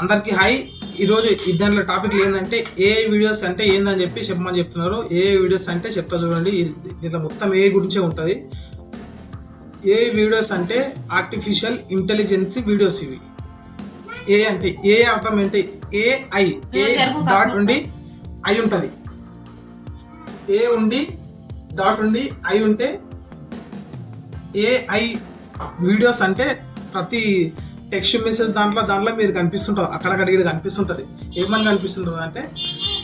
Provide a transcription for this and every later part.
అందరికీ హాయ్. ఈరోజు దాంట్లో టాపిక్ ఏంటంటే ఏ వీడియోస్ అంటే ఏందని చెప్పి చెప్పమని చెప్తున్నారు. ఏ వీడియోస్ అంటే చెప్తా చూడండి. ఇది- దీంట్లో మొత్తం ఏ గురించే ఉంటుంది. ఏ వీడియోస్ అంటే ఆర్టిఫిషియల్ ఇంటెలిజెన్స్ వీడియోస్ ఇవి. ఏ అంటే ఏ అర్థం ఏంటి ఏఐ ఏ డాట్ ఉండి ఐ ఉంటుంది. ఏ ఉండి డాట్ ఉండి ఐ ఉంటే ఏఐ వీడియోస్ అంటే ప్రతి టెక్స్ట్ మెసేజ్ దాంట్లో దాంట్లో మీరు కనిపిస్తుంటుంది అక్కడక్కడ ఇక్కడ కనిపిస్తుంటుంది. ఏమని కనిపిస్తుంటుంది అంటే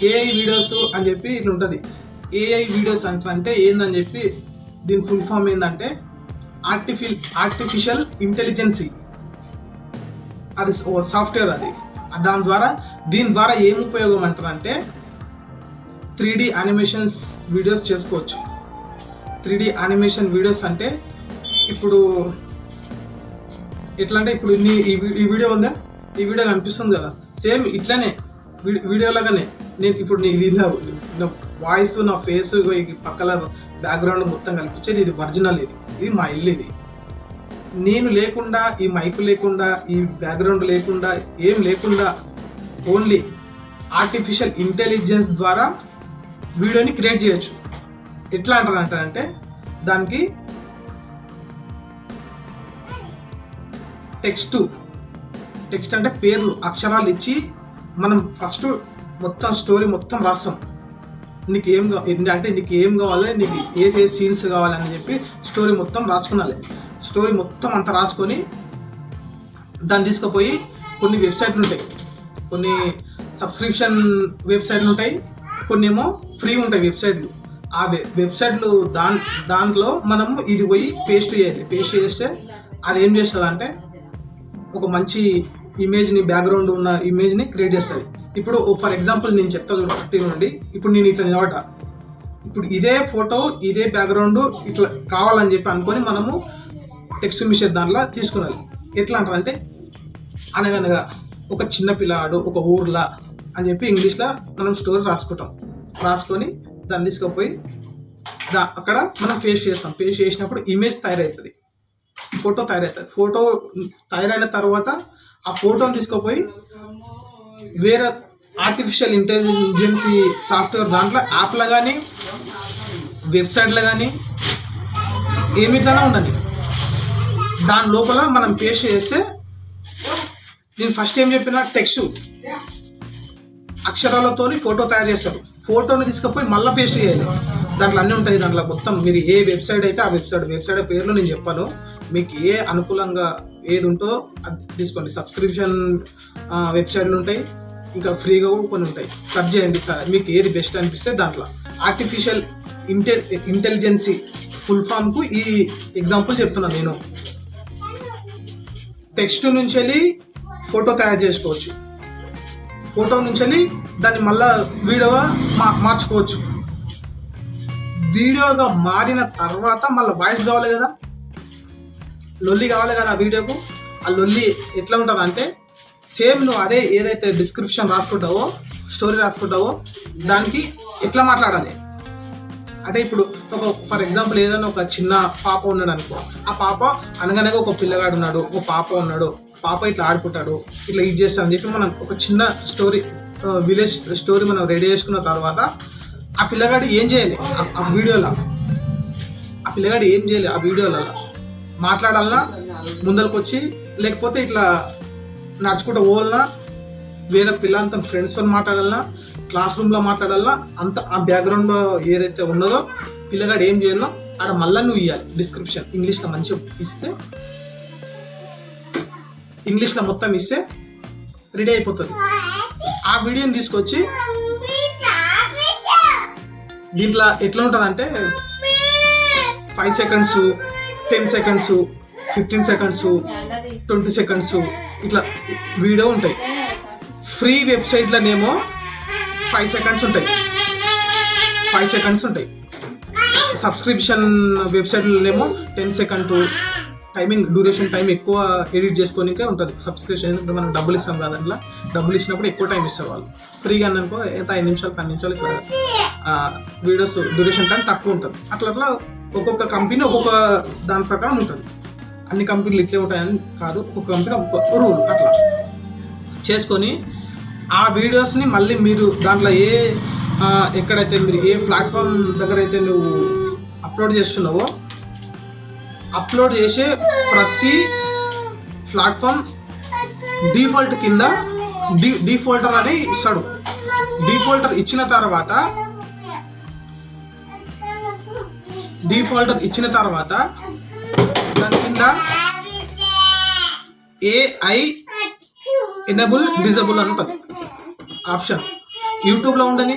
ఏఐ వీడియోస్ అని చెప్పి ఇట్లా ఉంటుంది. ఏఐ వీడియోస్ అంటే ఏందని చెప్పి దీని ఫుల్ ఫామ్ ఏంటంటే ఆర్టిఫిల్ ఆర్టిఫిషియల్ ఇంటెలిజెన్సీ అది సాఫ్ట్వేర్ అది. దాని ద్వారా దీని ద్వారా ఏం ఉపయోగం అంటారంటే త్రీ డి యానిమేషన్స్ వీడియోస్ చేసుకోవచ్చు. త్రీ డి యానిమేషన్ వీడియోస్ అంటే ఇప్పుడు ఎట్లా అంటే ఇప్పుడు ఇన్ని ఈ ఈ వీడియో ఉందా? ఈ వీడియో కనిపిస్తుంది కదా. సేమ్ ఇట్లానే వీ- వీడియోలాగానే నేను ఇప్పుడు ఇది నా వాయిస్ నా ఫేస్ పక్కల బ్యాక్గ్రౌండ్ మొత్తం కనిపించేది ఇది ఒరిజినల్ ఇది. ఇది మా ఇల్లు ఇది. నేను లేకుండా ఈ మైక్ లేకుండా ఈ బ్యాక్గ్రౌండ్ లేకుండా ఏం లేకుండా ఓన్లీ ఆర్టిఫిషియల్ ఇంటెలిజెన్స్ ద్వారా వీడియోని క్రియేట్ చేయొచ్చు. ఎట్లా అంటారు అంటారంటే దానికి టెక్స్ట్ టెక్స్ట్ అంటే పేర్లు అక్షరాలు ఇచ్చి మనం ఫస్ట్ మొత్తం స్టోరీ మొత్తం రాస్తాం. నీకు ఏం కావాలి అంటే నీకు ఏం కావాలి నీకు ఏ ఏ సీన్స్ కావాలని చెప్పి స్టోరీ మొత్తం రాసుకున్నాలి స్టోరీ మొత్తం అంతా రాసుకొని దాన్ని తీసుకుపోయి కొన్ని వెబ్సైట్లు ఉంటాయి. కొన్ని సబ్స్క్రిప్షన్ వెబ్సైట్లు ఉంటాయి కొన్ని ఏమో ఫ్రీ ఉంటాయి వెబ్సైట్లు ఆ వె వెబ్సైట్లు దాన్ దాంట్లో మనము ఇది పోయి పేస్ట్ చేయాలి. పేస్ట్ చేస్తే అది ఏం చేస్తుంది అంటే ఒక మంచి ఇమేజ్ని బ్యాక్గ్రౌండ్ ఉన్న ఇమేజ్ని క్రియేట్ చేస్తుంది. ఇప్పుడు ఫర్ ఎగ్జాంపుల్ నేను చెప్తా చూడండి. నుండి ఇప్పుడు నేను ఇట్లా నిలబడ్డా. ఇప్పుడు ఇదే ఫోటో ఇదే బ్యాక్గ్రౌండ్ ఇట్లా కావాలని చెప్పి అనుకొని మనము టెక్స్ట్ మిషన్ దాంట్లో తీసుకున్నాలి ఎట్లా అంటారంటే అనగనగా ఒక చిన్న పిల్లాడు ఒక ఊర్లా అని చెప్పి ఇంగ్లీష్లో మనం స్టోరీ రాసుకుంటాం. రాసుకొని దాన్ని తీసుకుపోయి దా అక్కడ మనం పేస్ట్ చేస్తాం. పేస్ట్ చేసినప్పుడు ఇమేజ్ తయారవుతుంది. ఫోటో తయారవుతుంది ఫోటో తయారైన తర్వాత ఆ ఫోటోని తీసుకుపోయి వేరే ఆర్టిఫిషియల్ ఇంటెలిజెన్సీ సాఫ్ట్వేర్ దాంట్లో యాప్లో కానీ వెబ్సైట్లో కానీ ఏమిట్లానే ఉండని దాని లోపల మనం పేస్ట్ చేస్తే నేను ఫస్ట్ ఏం చెప్పిన టెక్స్ట్ అక్షరాలతోని ఫోటో తయారు చేస్తారు. ఫోటోని తీసుకుపోయి మళ్ళీ పేస్ట్ చేయాలి. దాంట్లో అన్నీ ఉంటాయి. దాంట్లో మొత్తం మీరు ఏ వెబ్సైట్ అయితే ఆ వెబ్సైట్ వెబ్సైట్ పేర్లు నేను చెప్పాను. మీకు ఏ అనుకూలంగా ఏది ఉంటో అది తీసుకోండి. సబ్స్క్రిప్షన్ వెబ్సైట్లు ఉంటాయి. ఇంకా ఫ్రీగా కూడా కొన్ని ఉంటాయి. సర్చ్ చేయండి మీకు ఏది బెస్ట్ అనిపిస్తే దాంట్లో. ఆర్టిఫిషియల్ ఇంటె ఇంటెలిజెన్సీ ఫుల్ ఫామ్కు ఈ ఎగ్జాంపుల్ చెప్తున్నాను నేను. టెక్స్ట్ నుంచి వెళ్ళి ఫోటో తయారు చేసుకోవచ్చు. ఫోటో నుంచి వెళ్ళి దాన్ని మళ్ళా వీడియోగా మా మార్చుకోవచ్చు. వీడియోగా మారిన తర్వాత మళ్ళీ వాయిస్ కావాలి కదా. లొల్లి కావాలి కదా ఆ వీడియోకు? ఆ లొల్లి ఎట్లా ఉంటుంది అంటే సేమ్ నువ్వు అదే ఏదైతే డిస్క్రిప్షన్ రాసుకుంటావో స్టోరీ రాసుకుంటావో దానికి ఎట్లా మాట్లాడాలి? అంటే ఇప్పుడు ఒక ఫర్ ఎగ్జాంపుల్ ఏదైనా ఒక చిన్న పాప ఉన్నాడు అనుకో ఆ పాప అనగానే ఒక పిల్లగాడు ఉన్నాడు ఒక పాప ఉన్నాడు పాప ఇట్లా ఆడుకుంటాడు ఇట్లా ఇది చేస్తా అని చెప్పి మనం ఒక చిన్న స్టోరీ విలేజ్ స్టోరీ మనం రెడీ చేసుకున్న తర్వాత ఆ పిల్లగాడు ఏం చేయాలి? ఆ- ఆ వీడియోలో ఆ పిల్లగాడు ఏం చేయాలి? ఆ వీడియోలో మాట్లాడాలన్నా ముందరకు వచ్చి లేకపోతే ఇట్లా నడుచుకుంటూ పోవాలన్నా వేరే పిల్లలతో ఫ్రెండ్స్తో మాట్లాడాలన్నా క్లాస్ రూమ్లో మాట్లాడాలన్నా అంత ఆ బ్యాక్గ్రౌండ్లో ఏదైతే ఉన్నదో పిల్లగాడు ఏం చేయాలో అక్కడ మళ్ళీ నువ్వు ఇవ్వాలి డిస్క్రిప్షన్ ఇంగ్లీష్లో మంచిగా ఇస్తే ఇంగ్లీష్లో మొత్తం ఇస్తే రెడీ అయిపోతుంది. ఆ వీడియోని తీసుకొచ్చి దీంట్లో ఎట్లా ఉంటుంది అంటే five seconds ten seconds fifteen seconds twenty seconds ఇట్లా వీడియో ఉంటాయి. ఫ్రీ వెబ్సైట్లోనేమో ఫైవ్ సెకండ్స్ ఉంటాయి. ఫైవ్ సెకండ్స్ ఉంటాయి. Subscription వెబ్సైట్లనేమో ten second timing duration time ఎక్కువ ఎడిట్ చేసుకోనికే ఉంటుంది. సబ్స్క్రిప్షన్ ఎందుకంటే మనం డబ్బులు ఇస్తాం కదా దాంట్లో డబ్బులు ఇచ్చినప్పుడు ఎక్కువ టైం ఇస్తారు వాళ్ళు. ఫ్రీగా అనుకో ఎంత ఐదు నిమిషాలు పది నిమిషాలు ఇట్లా వీడియోస్ డ్యూరేషన్ టైం తక్కువ ఉంటుంది. అట్లా అట్లా ఒక్కొక్క కంపెనీ ఒక్కొక్క దాని ప్రకారం ఉంటుంది. అన్ని కంపెనీలు ఇట్లే ఉంటాయని కాదు ఒక్కొక్క కంపెనీ ఒక్కొక్క రూల్ అట్లా. చేసుకొని ఆ వీడియోస్ని మళ్ళీ మీరు దాంట్లో ఏ ఎక్కడైతే మీరు ఏ ప్లాట్ఫామ్ దగ్గర అయితే నువ్వు అప్లోడ్ చేస్తున్నావో అప్లోడ్ చేసే ప్రతి ప్లాట్ఫామ్ డిఫాల్ట్ కింద డీ డిఫాల్టర్ అని ఇస్తాడు. డిఫాల్టర్ ఇచ్చిన తర్వాత డిఫాల్టర్ ఇచ్చిన తర్వాత దాని కింద ఏఐ ఎనబుల్ డిజబుల్ అని ఉంటుంది. ఆప్షన్ యూట్యూబ్లో ఉండని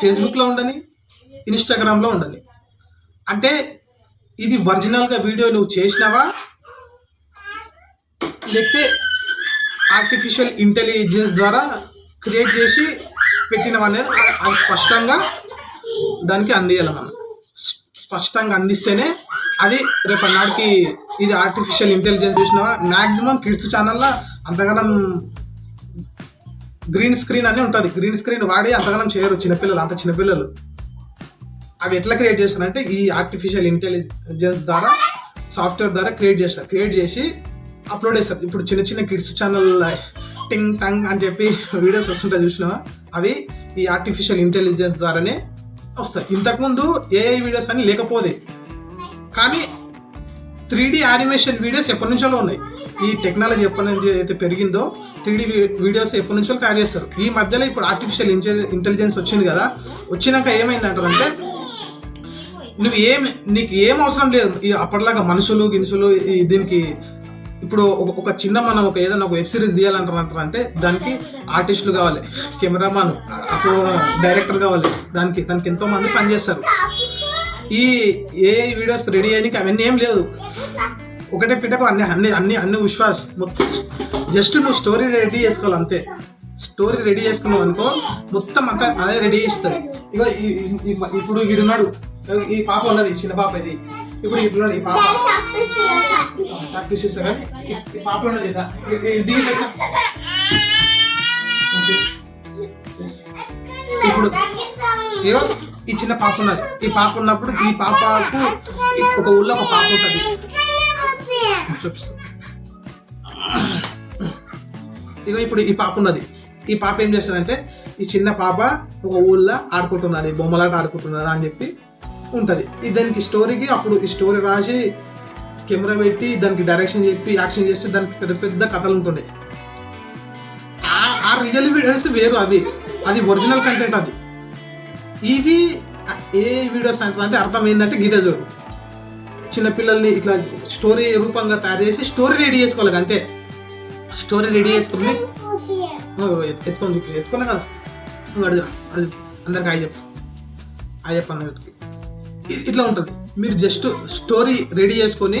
ఫేస్బుక్లో ఉండని ఇన్స్టాగ్రామ్లో ఉండని. అంటే ఇది ఒరిజినల్గా వీడియో నువ్వు చేసినావా? లేకపోతే ఆర్టిఫిషియల్ ఇంటెలిజెన్స్ ద్వారా క్రియేట్ చేసి పెట్టినవనేది అది స్పష్టంగా దానికి అందియాలి మనం. స్పష్టంగా అందిస్తేనే అది రేపటి నాటికి ఇది ఆర్టిఫిషియల్ ఇంటెలిజెన్స్ చూసినావా? మ్యాక్సిమం కిడ్స్ ఛానల్లో అంతగానం గ్రీన్ స్క్రీన్ అని ఉంటుంది. గ్రీన్ స్క్రీన్ వాడి అంతగానం చేయరు చిన్నపిల్లలు అంత చిన్నపిల్లలు. అవి ఎట్లా క్రియేట్ చేస్తారంటే ఈ ఆర్టిఫిషియల్ ఇంటెలిజెన్స్ ద్వారా సాఫ్ట్వేర్ ద్వారా క్రియేట్ చేస్తారు. క్రియేట్ చేసి అప్లోడ్ చేస్తారు. ఇప్పుడు చిన్న చిన్న కిడ్స్ ఛానల్ టింగ్ టంగ్ అని చెప్పి వీడియోస్ వస్తుంటాయి చూసినావా? అవి ఈ ఆర్టిఫిషియల్ ఇంటెలిజెన్స్ ద్వారానే వస్తాయి. ఇంతకుముందు ఏఐ వీడియోస్ అని లేకపోతే కానీ త్రీ డి యానిమేషన్ వీడియోస్ ఎప్పటి నుంచో ఉన్నాయి? ఈ టెక్నాలజీ ఎప్పటి నుంచి అయితే పెరిగిందో త్రీ డి వీడియోస్ ఎప్పటి నుంచో తయారు చేస్తారు? ఈ మధ్యలో ఇప్పుడు ఆర్టిఫిషియల్ ఇంటెలిజెన్స్ వచ్చింది కదా వచ్చినాక ఏమైంది అంటారంటే నువ్వు ఏం నీకు ఏం అవసరం లేదు. ఈ అప్పటిలాగా మనుషులు గినుసులు ఈ దీనికి ఇప్పుడు ఒక చిన్న మనం ఒక ఏదైనా ఒక వెబ్ సిరీస్ తీయాలంటారు అంటే దానికి ఆర్టిస్టులు కావాలి కెమెరామాన్ అసలు డైరెక్టర్ కావాలి దానికి దానికి ఎంతో మంది పనిచేస్తారు ఈ ఏ వీడియోస్ రెడీ అయ్యానికి అవన్నీ ఏం లేదు ఒకటే పిట్టకు అన్ని అన్ని అన్ని అన్ని విశ్వాస్ మొత్తం. జస్ట్ నువ్వు స్టోరీ రెడీ చేసుకోవాలి అంతే. స్టోరీ రెడీ చేసుకున్నావు అనుకో మొత్తం అంతా అదే రెడీ చేస్తుంది ఇగో ఈ- ఇప్పుడు వీడున్నాడు. ఈ పాప ఉన్నది చిన్న పాప ఇది. ఇప్పుడు ఇట్లున్నాడు ఈ పాప. కానీ ఈ- ఈ పాప ఉన్నది. ఈ- ఈ-. ఇప్పుడు ఈ చిన్న పాప ఉన్నది. ఈ పాప ఉన్నప్పుడు ఈ పాపకు ఒక ఊళ్ళో ఒక పాప ఉంటుంది. చూపిస్తా ఇగో ఇప్పుడు ఈ పాప ఉన్నది. ఈ పాప ఏం చేస్తుందంటే ఈ చిన్న పాప ఒక ఊళ్ళో ఆడుకుంటున్నది బొమ్మలాట ఆడుకుంటున్నది అని చెప్పి ఉంటుంది. ఈ దానికి స్టోరీకి అప్పుడు ఈ స్టోరీ రాసి కెమెరా పెట్టి దానికి డైరెక్షన్ చెప్పి యాక్షన్ చేస్తే దానికి పెద్ద పెద్ద కథలు ఉంటుండే. ఆ- రియల్ వీడియోస్ వేరు అవి. అది ఒరిజినల్ కంటెంట్ అది. ఇవి ఏ వీడియోస్ అంటారు అంటే అర్థం ఏంటంటే గీత చూడు. చిన్నపిల్లల్ని ఇట్లా స్టోరీ రూపంగా తయారు చేసి స్టోరీ రెడీ చేసుకోవాలి అంతే. స్టోరీ రెడీ చేసుకుని ఓ, ఎత్తుకొని చూపి ఎత్తుకున్నా కదా. నువ్వు అడుగు అడుగు. అందరికి ఆయ చెప్పు. ఆయ చెప్పు ఇట్లా ఉంటుంది. మీరు జస్ట్ స్టోరీ రెడీ చేసుకొని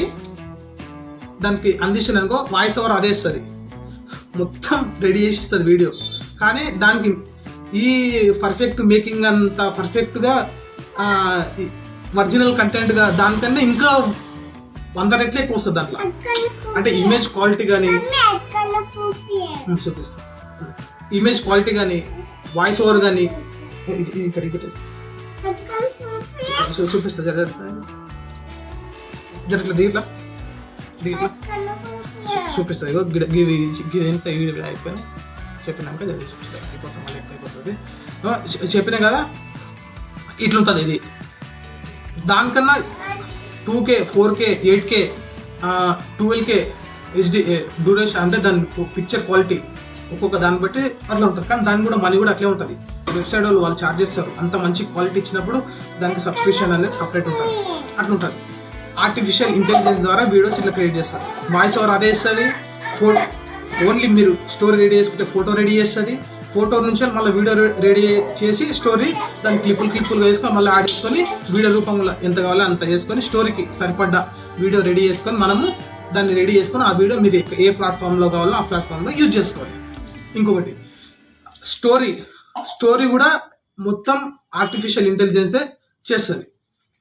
దానికి అందించిన అనుకో వాయిస్ ఓవర్ అదే ఇస్తుంది. మొత్తం రెడీ చేసి ఇస్తుంది వీడియో కానీ దానికి ఈ పర్ఫెక్ట్ మేకింగ్ అంత పర్ఫెక్ట్గా ఒరిజినల్ కంటెంట్గా దానికన్నా ఇంకా వంద రెట్లు ఎక్కువ వస్తుంది దాంట్లో. అంటే ఇమేజ్ క్వాలిటీ కానీ చూపిస్తా. ఇమేజ్ క్వాలిటీ కానీ వాయిస్ ఓవర్ కానీ ఇక్కడ ఇక్కడ. చూ- చూపిస్తా జర జర ఇట్లా దీంట్లో దీంట్లో చూపిస్తుంది. ఇగో గిడ గివి ఎంత ఇవి అయిపోయినాయి చెప్పినాక జర చూపిస్తా. అయిపోతాం మళ్ళీ అయిపోతుంది. చెప్పినా కదా? ఇట్లుంటుంది ఇది. దానికన్నా two K four K eight K twelve K HD duration అంటే దాని పిక్చర్ క్వాలిటీ ఒక్కొక్క దాన్ని బట్టి అట్లా ఉంటుంది. కానీ దాని కూడా మనీ కూడా అట్లే ఉంటుంది. వెబ్సైట్ వాళ్ళు వాళ్ళు ఛార్జ్ చేస్తారు. అంత మంచి క్వాలిటీ ఇచ్చినప్పుడు దానికి సబ్స్క్రిప్షన్ అనేది సపరేట్ ఉంటుంది. అట్లుంటుంది. ఆర్టిఫిషియల్ ఇంటెలిజెన్స్ ద్వారా వీడియోస్ ఇట్లా క్రియేట్ చేస్తారు. వాయిస్ ఓవర్ అదే ఇస్తుంది. ఫో ఓన్లీ మీరు స్టోరీ రెడీ చేసుకుంటే ఫోటో రెడీ చేస్తుంది. ఫోటో నుంచి మళ్ళీ వీడియో రెడీ చేసి స్టోరీ దాన్ని క్లిప్పులు క్లిప్పులు వేసుకొని మళ్ళీ యాడ్ చేసుకొని వీడియో రూపంలో ఎంత కావాలో అంత చేసుకొని స్టోరీకి సరిపడ్డ వీడియో రెడీ చేసుకొని మనము దాన్ని రెడీ చేసుకొని ఆ వీడియో మీరు ఏ ప్లాట్ఫామ్లో కావాలో ఆ ప్లాట్ఫామ్లో యూజ్ చేసుకోవాలి. ఇంకొకటి స్టోరీ స్టోరీ కూడా మొత్తం ఆర్టిఫిషియల్ ఇంటెలిజెన్సే చేస్తుంది.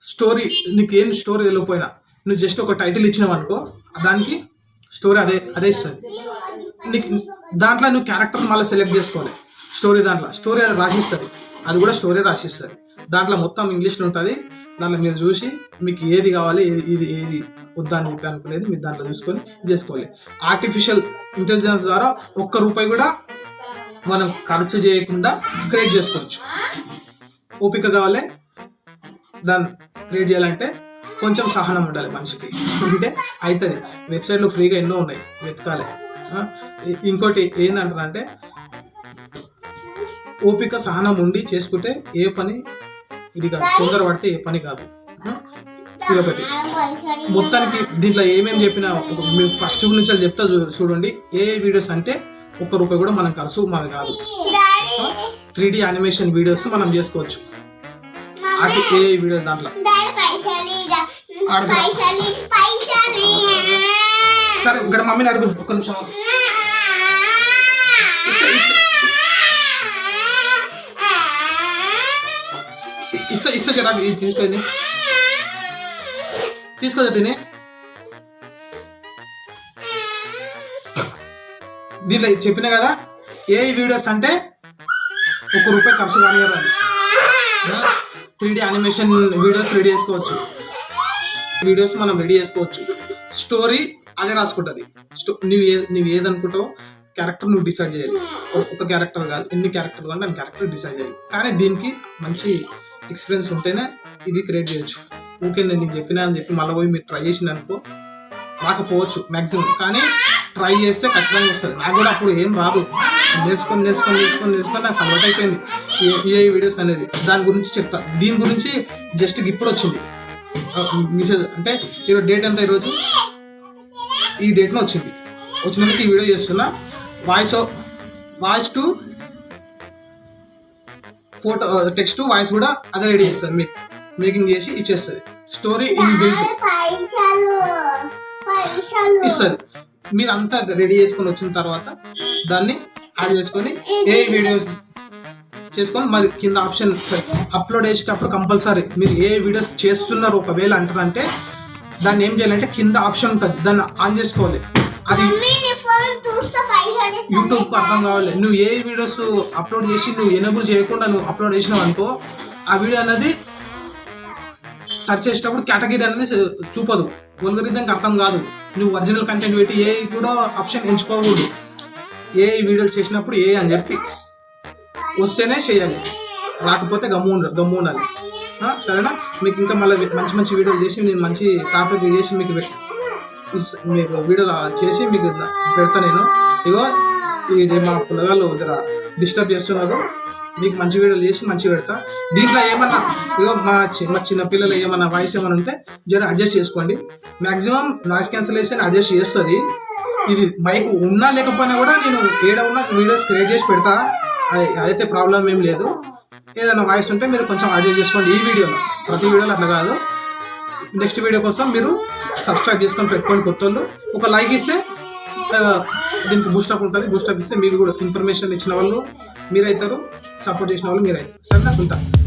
స్టోరీ నీకు ఏం స్టోరీ తెలియకపోయినా నువ్వు జస్ట్ ఒక టైటిల్ ఇచ్చినావు అనుకో దానికి స్టోరీ అదే అదే ఇస్తుంది. నీకు దాంట్లో నువ్వు క్యారెక్టర్ మళ్ళీ సెలెక్ట్ చేసుకోవాలి. స్టోరీ దాంట్లో స్టోరీ అది రాసిస్తుంది. అది కూడా స్టోరీ రాసిస్తుంది. దాంట్లో మొత్తం ఇంగ్లీష్లో ఉంటుంది. దాంట్లో మీరు చూసి మీకు ఏది కావాలి ఏది ఇది ఏది వద్దా అని చెప్పి అనుకునేది మీరు దాంట్లో చూసుకొని ఇది చేసుకోవాలి. ఆర్టిఫిషియల్ ఇంటెలిజెన్స్ ద్వారా ఒక్క రూపాయి కూడా మనం ఖర్చు చేయకుండా క్రియేట్ చేసుకోవచ్చు. ఓపిక కావాలి. దాన్ని క్రియేట్ చేయాలంటే కొంచెం సహనం ఉండాలి మనిషికి. అంటే అవుతుంది వెబ్సైట్లో ఫ్రీగా ఎన్నో ఉన్నాయి. వెతకాలి. ఇంకోటి ఏంటంటారంటే ఓపిక సహనం ఉండి చేసుకుంటే ఏ పని ఇది కాదు. తొందర పడితే ఏ పని కాదు. ఇది ఒకటి మొత్తానికి దీంట్లో ఏమేమి చెప్పినా మేము ఫస్ట్ నుంచి అది చెప్తా చూ- చూడండి. ఏ వీడియోస్ అంటే ఒక్క రూపాయి కూడా మనం ఖర్చు మనది కాదు. త్రీ డి యానిమేషన్ వీడియోస్ మనం చేసుకోవచ్చు. అటు ఏ వీడియో దాంట్లో. సరే ఇక్కడ మమ్మీని అడుగు. ఒక్క నిమిషం. ఇస్తా- ఇస్తా- జరా తీసుకోండి తీసుకో తిని దీంట్లో చెప్పిన కదా ఏ వీడియోస్ అంటే ఒక్క రూపాయి ఖర్చు కానివ్వరు three D animation videos ready చేసుకోవచ్చు. వీడియోస్ మనం రెడీ చేసుకోవచ్చు. స్టోరీ అదే రాసుకుంటుంది. స్టో నువ్వు ఏ నువ్వు ఏదనుకుంటావో క్యారెక్టర్ నువ్వు డిసైడ్ చేయాలి. ఒక- క్యారెక్టర్ కాదు ఎన్ని క్యారెక్టర్ కానీ దాని క్యారెక్టర్ డిసైడ్ చేయాలి. కానీ దీనికి మంచి ఎక్స్పీరియన్స్ ఉంటేనే ఇది క్రియేట్ చేయొచ్చు. ఓకే నేను నీకు చెప్పినా అని చెప్పి మళ్ళీ పోయి మీరు ట్రై చేసిన అనుకో రాకపోవచ్చు మ్యాక్సిమం కానీ ట్రై చేస్తే ఖచ్చితంగా వస్తుంది. నాకు కూడా అప్పుడు ఏం రాదు. నేర్చుకొని నేర్చుకొని నేర్చుకొని నేర్చుకొని నాకు అలవాటు అయిపోయింది. ఏ వీడియోస్ అనేది. దాని గురించి చెప్తా. దీని గురించి జస్ట్ ఇప్పుడు వచ్చింది. మెసేజ్ అంటే ఈరోజు డేట్ ఎంత ఈరోజు? ఈ డేట్లో వచ్చింది. వచ్చినందుకు ఈ వీడియో చేస్తున్నా. Voice voice to photo text voice కూడా అదే రెడీ చేస్తుంది. మీకు మేకింగ్ చేసి ఇచ్చేస్తుంది. స్టోరీ ఇన్ ఇస్తుంది. మీరు అంతా రెడీ చేసుకొని వచ్చిన తర్వాత దాన్ని యాడ్ చేసుకొని ఏ వీడియోస్ చేసుకొని మరి కింద ఆప్షన్ అప్లోడ్ చేసేటప్పుడు కంపల్సరీ మీరు ఏ వీడియోస్ చేస్తున్నారు ఒకవేళ అంటారంటే దాన్ని ఏం చేయాలంటే కింద ఆప్షన్ ఉంటుంది. దాన్ని ఆన్ చేసుకోవాలి. అది మమ్మీ నీ ఫోన్ చూస్తే పైసలు యూట్యూబ్ అర్థం కావాలి. నువ్వు ఏ వీడియోస్ అప్లోడ్ చేసి నువ్వు ఎనేబుల్ చేయకుండా నువ్వు అప్లోడ్ చేసినావు అనుకో ఆ వీడియో అనేది సెర్చ్ చేసేటప్పుడు కేటగిరీ అనేది చూపదు ఒల్గరిథంకి అర్థం కాదు. నువ్వు ఒరిజినల్ కంటెంట్ పెట్టి ఏ కూడా ఆప్షన్ ఎంచుకోకూడదు. ఏ వీడియోలు చేసినప్పుడు ఏ అని చెప్పి వస్తేనే చేయాలి. రాకపోతే గమ్ము ఉండ గమ్ము ఉండాలి. సరేనా? మీకు ఇంకా మళ్ళీ మంచి మంచి వీడియోలు చేసి నేను మంచి టాపిక్ చేసి మీకు మీకు వీడియోలు చేసి మీకు పెడతా నేను. ఇగో ఇది మా పిల్లగాళ్ళు జర డిస్టర్బ్ చేస్తున్నారు. నీకు మంచి వీడియోలు చేసి మంచి పెడతా. దీంట్లో ఏమన్నా ఇగో మా చిన్న మా చిన్న పిల్లలు ఏమన్నా వాయిస్ ఏమైనా ఉంటే జర అడ్జస్ట్ చేసుకోండి. మాక్సిమం నాయిస్ క్యాన్సలేషన్ అడ్జస్ట్ చేస్తుంది. ఇది మైక్ ఉన్నా లేకపోయినా కూడా నేను ఏడ ఉన్న వీడియోస్ క్రియేట్ చేసి పెడతా. అది అదైతే ప్రాబ్లం ఏం లేదు. ఏదైనా వాయిస్ ఉంటే మీరు కొంచెం అడ్జస్ట్ చేసుకోండి ఈ వీడియోలో ప్రతి వీడియోలో అట్లా కాదు. నెక్స్ట్ వీడియో కోసం మీరు సబ్స్క్రైబ్ చేసుకొని పెట్టుకోండి కొత్త ఒక లైక్ ఇస్తే దీనికి బూస్టప్ ఉంటుంది. బూస్టప్ ఇస్తే మీరు కూడా ఇన్ఫర్మేషన్ ఇచ్చిన వాళ్ళు మీరైతారు. సపోర్ట్ చేసిన వాళ్ళు మీరైతే. సరే నాకు ఉంటా.